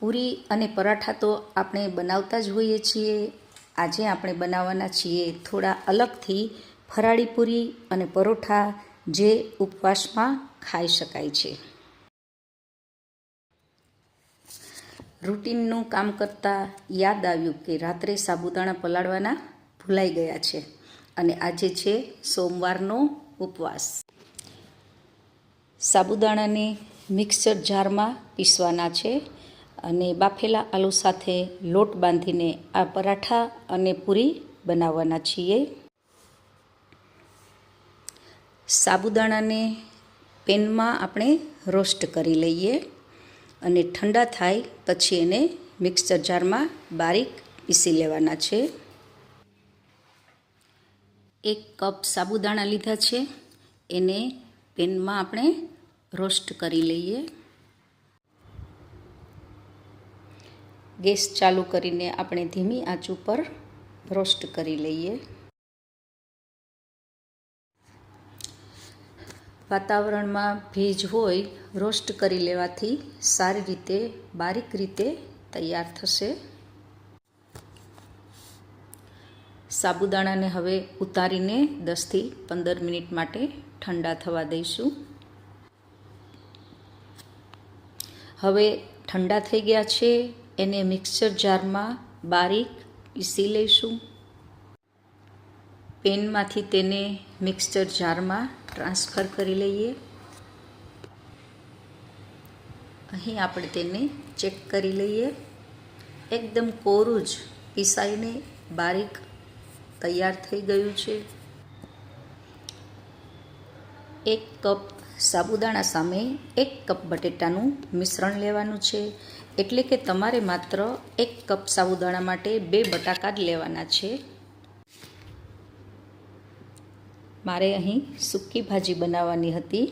પૂરી અને પરાઠા તો આપણે બનાવતા જ હોઈએ છીએ. આજે આપણે બનાવવાના છીએ થોડા અલગથી ફરાળી પૂરી અને પરોઠા જે ઉપવાસમાં ખાઈ શકાય છે. રૂટીનનું કામ કરતાં યાદ આવ્યું કે રાત્રે સાબુદાણા પલાળવાના ભૂલાઈ ગયા છે અને આજે છે સોમવારનો ઉપવાસ. સાબુદાણાને મિક્સર જારમાં પીસવાના છે અને બાફેલા આલુ સાથે લોટ બાંધીને આ પરાઠા અને પૂરી બનાવવાના છીએ. સાબુદાણાને પેનમાં આપણે રોસ્ટ કરી લઈએ અને ઠંડા થાય પછી એને મિક્સર જારમાં બારીક પીસી લેવાના છે. એક કપ સાબુદાણા લીધા છે. એને પેનમાં આપણે રોસ્ટ કરી લઈએ. ગેસ ચાલુ કરીને આપણે ધીમી આંચ ઉપર રોસ્ટ કરી લઈએ. વાતાવરણમાં ભેજ હોય, રોસ્ટ કરી લેવાથી સારી રીતે, બારીક રીતે તૈયાર થશે. સાબુદાણાને હવે ઉતારીને દસથી પંદર મિનિટ માટે ઠંડા થવા દઈશું. હવે ઠંડા થઈ ગયા છે. એને મિક્સર જારમાં બારીક પીસી લઈશું. પેનમાંથી તેને મિક્સર જારમાં ટ્રાન્સફર કરી લઈએ. અહીં આપણે તેને ચેક કરી લઈએ. એકદમ કોરું જ પીસાઈને બારીક તૈયાર થઈ ગયું છે. એક કપ સાબુદાણા સામે એક કપ બટેટાનું મિશ્રણ લેવાનું છે. એટલે કે તમારે માત્ર એક કપ સાબુદાણા માટે બે બટાકા જ લેવાના છે. મારે અહીં સૂકી ભાજી બનાવવાની હતી,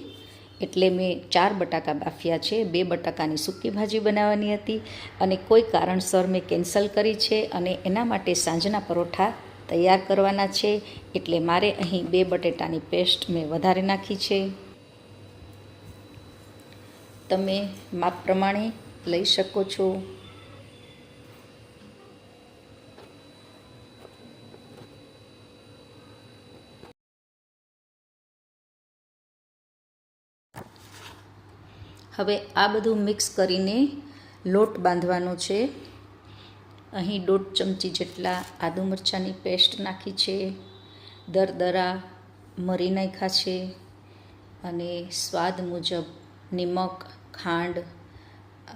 એટલે મેં ચાર બટાકા બાફ્યા છે, બે બટાકાની સૂકી ભાજી બનાવવાની હતી અને કોઈ કારણસર મેં કેન્સલ કરી છે અને એના માટે સાંજના પરોઠા તૈયાર કરવાના છે, એટલે મારે અહીં બે બટેટાની પેસ્ટ મેં વધારે નાખી છે. તમે માપ પ્રમાણે લઈ શકો છો. હવે આ બધું મિક્સ કરીને લોટ બાંધવાનો છે. અહીં દોઢ ચમચી જેટલા આદુ મરચાંની પેસ્ટ નાખી છે. દરદરા મરી નાખ્યા છે. અને સ્વાદ મુજબ નિમક, ખાંડ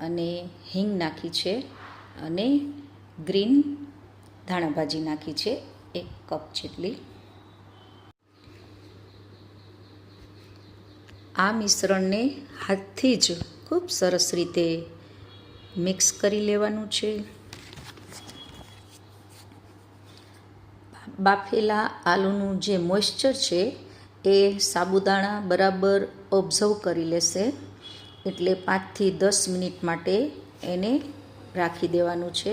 અને હિંગ નાખી છે અને ગ્રીન ધાણાભાજી નાખી છે એક કપ જેટલી. આ મિશ્રણને હાથથી જ ખૂબ સરસ રીતે મિક્સ કરી લેવાનું છે. બાફેલા આલુનું જે મોઇશ્ચર છે એ સાબુદાણા બરાબર ઓબ્ઝર્વ કરી લેશે. એટલે પાંચથી દસ મિનિટ માટે એને રાખી દેવાનું છે.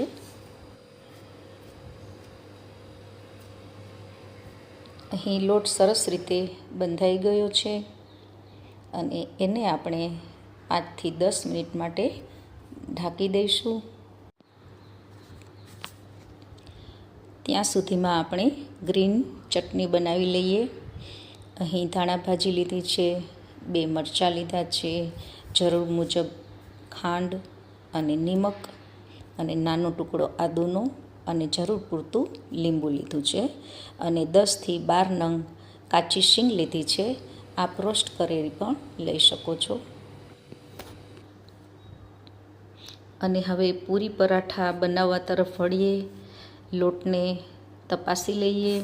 અહીં લોટ સરસ રીતે બંધાઈ ગયો છે અને એને આપણે પાંચથી દસ મિનિટ માટે ઢાંકી દઈશું. ત્યાં સુધીમાં આપણે ગ્રીન ચટણી બનાવી લઈએ. અહીં ધાણા ભાજી લીધી છે, બે મરચાં લીધા છે જરૂર મુજબ ખાંડ અને નિમક અને નાનો ટુકડો આદુનો અને જરૂર પૂરતું લીંબુ લીધું છે અને દસથી બાર નંગ કાચી શીંગ લીધી છે. આપ રોસ્ટ કરેલી પણ લઈ શકો છો. અને હવે પૂરી પરાઠા બનાવવા તરફ વળીએ, લોટને તપાસી લઈએ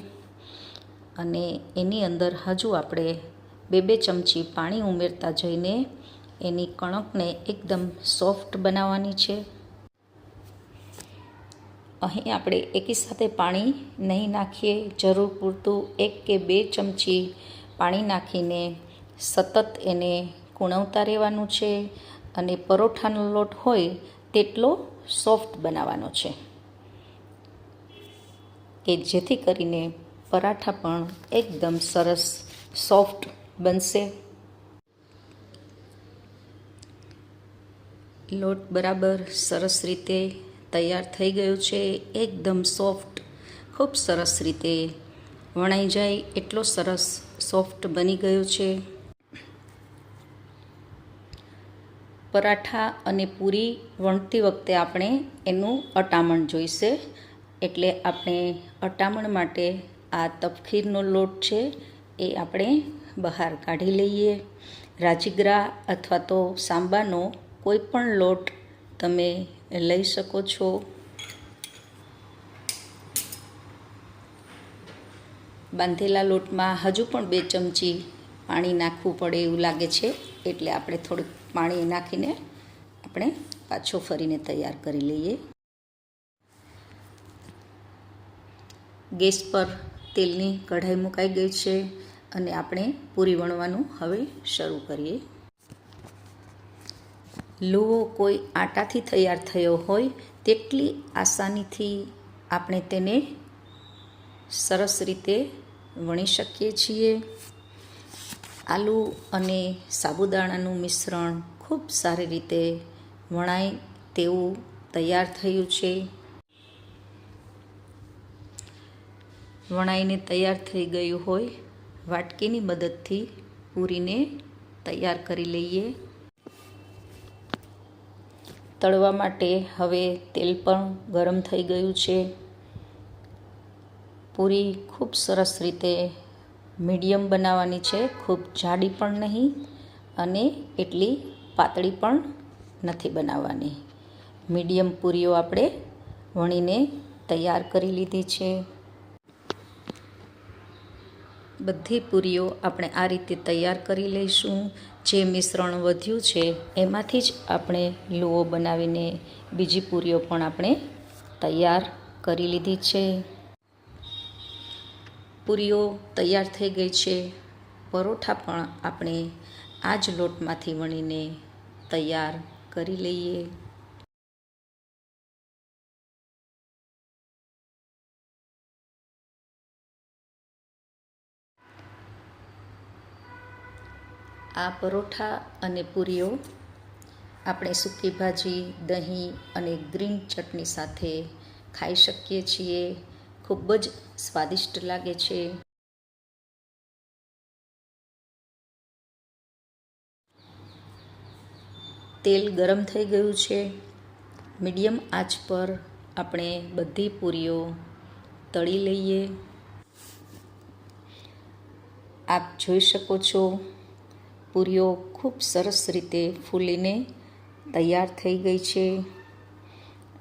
અને એની અંદર હજુ આપણે બે બે ચમચી પાણી ઉમેરતા જઈને એની કણકને એકદમ સોફ્ટ બનાવવાની છે. અહીં આપણે એકી સાથે પાણી નહીં નાખીએ. જરૂર પૂરતું એક કે બે ચમચી પાણી નાખીને સતત એને કૂણવતા રહેવાનું છે અને પરોઠાનો લોટ હોય તેટલો સોફ્ટ બનાવવાનો છે. કે જેથી કરીને પરાઠા પણ એકદમ સરસ સોફ્ટ બનશે. લોટ બરાબર સરસ રીતે તૈયાર થઈ ગયો છે. એકદમ સોફ્ટ, ખૂબ સરસ રીતે વણાઈ જાય એટલો સરસ સોફ્ટ બની ગયો છે. પરાઠા અને પૂરી વણતી વખતે આપણે એનું અટામણ જોઈશે. એટલે આપણે અટામણ માટે આ તપખીરનો લોટ છે એ આપણે બહાર કાઢી લઈએ. રાજીગરા અથવા તો સાંબાનો કોઈ પણ લોટ તમે લઈ શકો છો. બાંધેલા લોટમાં હજુ પણ બે ચમચી પાણી નાખવું પડે એવું લાગે છે, એટલે આપણે થોડુંક પાણી નાખીને આપણે પાછો ફરીને તૈયાર કરી લઈએ. ગેસ પર તેલની કઢાઈ મુકાઈ ગઈ છે અને આપણે પૂરી વણવાનું હવે શરૂ કરીએ. લુવો કોઈ આટાથી તૈયાર થયો હોય, તેટલી આસાનીથી આપણે તેને સરસ રીતે વણી શકીએ છીએ. આલુ અને સાબુદાણાનું મિશ્રણ ખૂબ સારી રીતે વણાય તેવું તૈયાર થયું છે. વણાઈને તૈયાર થઈ ગયું હોય, વાટકીની મદદથી પૂરીને તૈયાર કરી લઈએ. તળવા માટે હવે તેલ પણ ગરમ થઈ ગયું છે. પૂરી ખૂબ સરસ રીતે મીડિયમ બનાવવાની છે. ખૂબ જાડી પણ નહીં અને એટલી પાતળી પણ નથી બનાવવાની. મીડિયમ પૂરીઓ આપણે વણીને તૈયાર કરી લીધી છે. બધી પૂરીઓ આપણે આ રીતે તૈયાર કરી લઈશું. જે મિશ્રણ વધ્યું છે, એમાંથી જ આપણે લુઓ બનાવીને બીજી પૂરીઓ પણ આપણે તૈયાર કરી લીધી છે. પૂરીઓ તૈયાર થઈ ગઈ છે. પરોઠા પણ આપણે આ જ લોટમાંથી વણીને તૈયાર કરી લઈએ. આ પરોઠા અને પૂરીઓ આપણે સૂકી ભાજી, દહીં અને ગ્રીન ચટણી સાથે ખાઈ શકીએ છીએ. ખૂબ જ સ્વાદિષ્ટ લાગે છે. તેલ ગરમ થઈ ગયું છે. મીડિયમ આંચ પર આપણે બધી પૂરીઓ તળી લઈએ. આપ જોઈ શકો છો પૂરીઓ ખૂબ સરસ રીતે ફૂલીને તૈયાર થઈ ગઈ છે.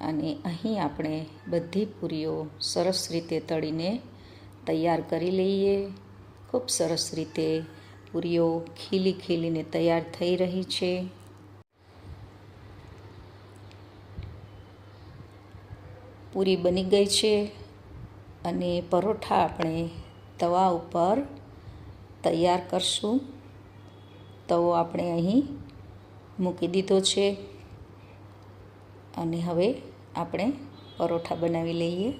અને અહીં આપણે બધી પૂરીઓ સરસ રીતે તળીને તૈયાર કરી લઈએ. ખૂબ સરસ રીતે પૂરીઓ ખીલી ખીલીને તૈયાર થઈ રહી છે. પૂરી બની ગઈ છે અને પરોઠા આપણે તવા ઉપર તૈયાર કરશું. તવો આપણે અહીં મૂકી દીધો છે. અને હવે આપણે પરોઠા બનાવી લઈએ.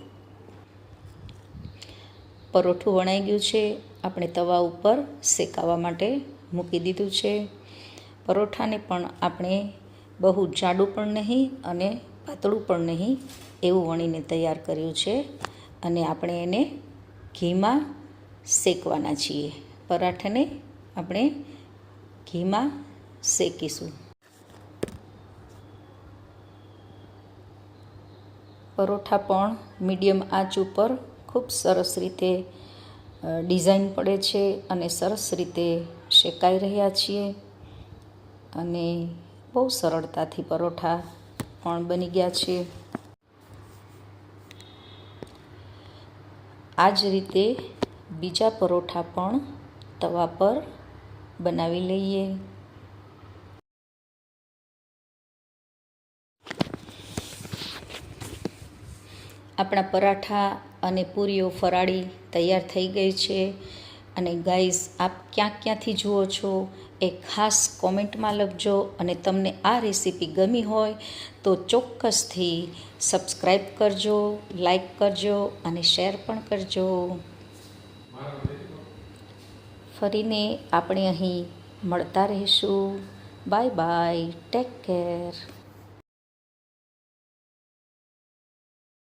પરોઠું વણાઈ ગયું છે. આપણે તવા ઉપર શેકાવા માટે મૂકી દીધું છે. પરોઠાને પણ આપણે બહુ જાડું પણ નહીં અને પાતળું પણ નહીં એવું વણીને તૈયાર કર્યું છે. અને આપણે એને ઘીમાં શેકવાના છીએ. પરાઠાને આપણે ઘીમાં શેકીશું. પરોઠા પણ મીડિયમ આંચ ઉપર ખૂબ સરસ રીતે ડિઝાઇન પડે છે અને સરસ રીતે શેકાઈ રહ્યા છીએ. અને બહુ સરળતાથી પરોઠા પણ બની ગયા છે. આ જ રીતે બીજા પરોઠા પણ તવા પર બનાવી લઈએ. આપણા પરાઠા અને પૂરીઓ ફરાળી તૈયાર થઈ ગઈ છે. અને ગાઈઝ, આપ ક્યાં ક્યાંથી જુઓ છો એ ખાસ કોમેન્ટમાં લખજો અને તમને આ રેસીપી ગમી હોય તો ચોક્કસથી સબસ્ક્રાઈબ કરજો, લાઈક કરજો અને શેર પણ કરજો. ફરીને આપણે અહીં મળતા રહીશું. Bye bye take care.